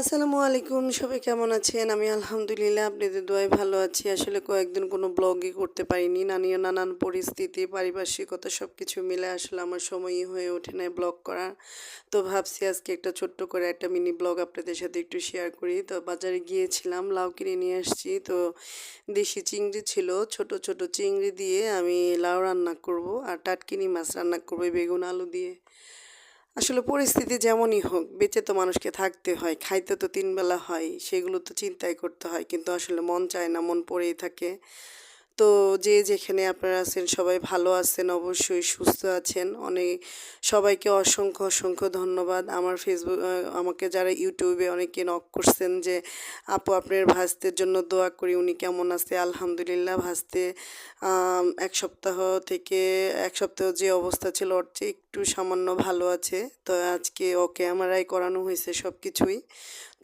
আসসালামু আলাইকুম, সবাই কেমন আছেন? আমি আলহামদুলিল্লাহ আপনাদের দোয়ায় ভালো আছি। আসলে কয়েকদিন কোনো ব্লগই করতে পারিনি। নানিও নানান পরিস্থিতি, পারিপার্শ্বিকতা সব কিছু মিলে আসলে আমার সময়ই হয়ে ওঠে না ব্লগ করার। তো ভাবছি আজকে একটা ছোট্ট করে একটা মিনি ব্লগ আপনাদের সাথে একটু শেয়ার করি। তো বাজারে গিয়েছিলাম, লাউ কিনে নিয়ে আসছি। তো দেশি চিংড়ি ছিল, ছোট ছোট চিংড়ি দিয়ে আমি লাউ রান্না করব আর টাটকিনি মাছ রান্না করব বেগুন আলু দিয়ে। আসলে পরিস্থিতি যেমনই হোক, বেঁচে তো মানুষকে থাকতে হয়, খাইতে তো তিনবেলা হয়, সেগুলো তো চিন্তাই করতে হয়, কিন্তু আসলে মন চায় না, মন পড়েই থাকে। তো যে যেখানে আপনারা আছেন, সবাই ভালো আছেন, অবশ্যই সুস্থ আছেন। অনেক সবাইকে অসংখ্য অসংখ্য ধন্যবাদ। আমার ফেসবুক আমাকে যারা ইউটিউবে অনেকে নক করছেন যে, আপু, আপনার ভাস্তের জন্য দোয়া করি, উনি কেমন আছে? আলহামদুলিল্লাহ ভাস্তে এক সপ্তাহ থেকে, এক সপ্তাহ যে অবস্থা ছিল, ওর চেয়ে একটু সামান্য ভালো আছে। তো আজকে ওকে এমআরআই করানো হয়েছে সব কিছুই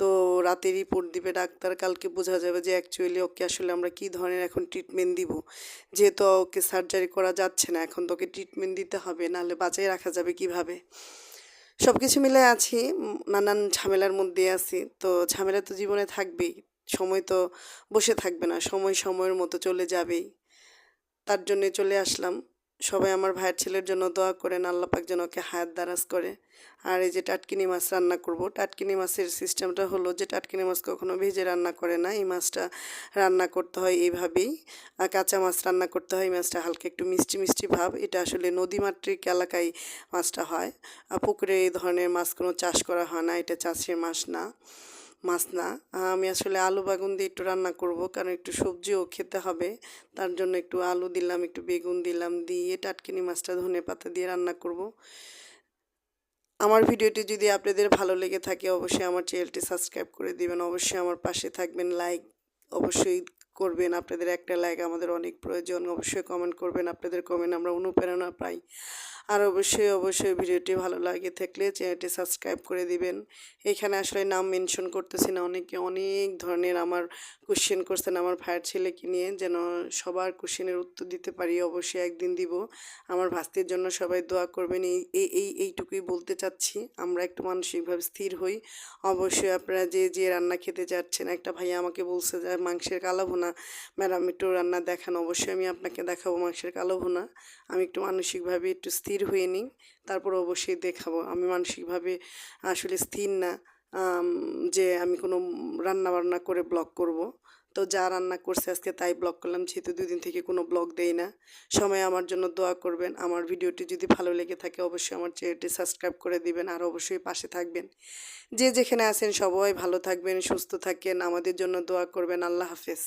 তো রাতে রিপোর্ট দিবে ডাক্তার, কালকে বোঝা যাবে যে অ্যাকচুয়ালি ওকে আসলে আমরা কী ধরনের এখন ট্রিটমেন্ট দিব। যেহেতু ওকে সার্জারি করা যাচ্ছে না, এখন তোকে ট্রিটমেন্ট দিতে হবে, নাহলে বাঁচাই রাখা যাবে কীভাবে? সব কিছু মিলে আছি নানান ঝামেলার মধ্যে আছি। তো ঝামেলা তো জীবনে থাকবেই, সময় তো বসে থাকবে না, সময় সময়ের মতো চলে যাবেই। তার জন্যে চলে আসলাম। সবাই আমার ভাইয়ের ছেলের জন্য দোয়া করেন আল্লাপাক যেন ওকে হায়াত দারাজ করে। আর এই যে টাটকিনি মাছ রান্না করব টাটকিনি মাছের সিস্টেমটা হলো যে টাটকিনি মাছ কখনো ভেজে রান্না করে না, এই মাছটা রান্না করতে হয় এইভাবেই। আর কাঁচা মাছ রান্না করতে হয়, এই মাছটা হালকা একটু মিষ্টি মিষ্টি ভাব, এটা আসলে নদীমাতৃক এলাকায় মাছটা হয়। আর পুকুরে এই ধরনের মাছ কোনো চাষ করা হয় না, এটা চাষের মাছ না। মাছ না। আমি আসলে আলু বাগুন দিয়ে একটু রান্না করব, কারণ একটু সবজিও খেতে হবে। তার জন্য একটু আলু দিলাম, একটু বেগুন দিলাম, দিয়ে টাটকিনি মাছটা ধনে পাতা দিয়ে রান্না করব। আমার ভিডিওটি যদি আপনাদের ভালো লেগে থাকে, অবশ্যই আমার চ্যানেলটি সাবস্ক্রাইব করে দিবেন। অবশ্যই আমার পাশে থাকবেন, লাইক অবশ্যই করবেন। আপনাদের একটা লাইক আমাদের অনেক প্রয়োজন, অবশ্যই কমেন্ট করবেন। আপনাদের কমেন্ট আমরা অনুপ্রেরণা পাই। আর অবশ্যই অবশ্যই ভিডিওটি ভালো লাগে থাকলে চ্যানেলটি সাবস্ক্রাইব করে দিবেন। এখানে আসলে নাম মেনশন করতেছি না, অনেকে অনেক ধরনের আমার কোশ্চেন করছেন আমার ভাইয়ের ছেলেকে নিয়ে, যেন সবার কোশ্চেনের উত্তর দিতে পারি, অবশ্যই একদিন দিব। আমার ভাস্তির জন্য সবাই দোয়া করবেন এই এই, এইটুকুই বলতে চাচ্ছি। আমরা একটু মানসিকভাবে স্থির হই। অবশ্যই আপনারা যে যে রান্না খেতে যাচ্ছেন, একটা ভাইয়া আমাকে বলছে যে, মাংসের কালো ভুনা। ম্যাডাম, একটু রান্না দেখান, অবশ্যই আমি আপনাকে দেখাবো মাংসের কালো ভুনা। আমি একটু মানসিকভাবে একটু স্থির স্থির হয়ে নিই, তারপর অবশ্যই দেখাবো। আমি মানসিকভাবে আসলে স্থির না যে আমি কোনো রান্না বান্না করে ব্লগ করব। তো যা রান্না করছে আজকে তাই ব্লগ করলাম, যেহেতু দুদিন থেকে কোনো ব্লগ দেই না। সময় আমার জন্য দোয়া করবেন। আমার ভিডিওটি যদি ভালো লেগে থাকে, অবশ্যই আমার চ্যানেলটি সাবস্ক্রাইব করে দিবেন আর অবশ্যই পাশে থাকবেন। যে যেখানে আছেন সবাই ভালো থাকবেন, সুস্থ থাকেন। আমাদের জন্য দোয়া করবেন। আল্লাহ হাফেজ।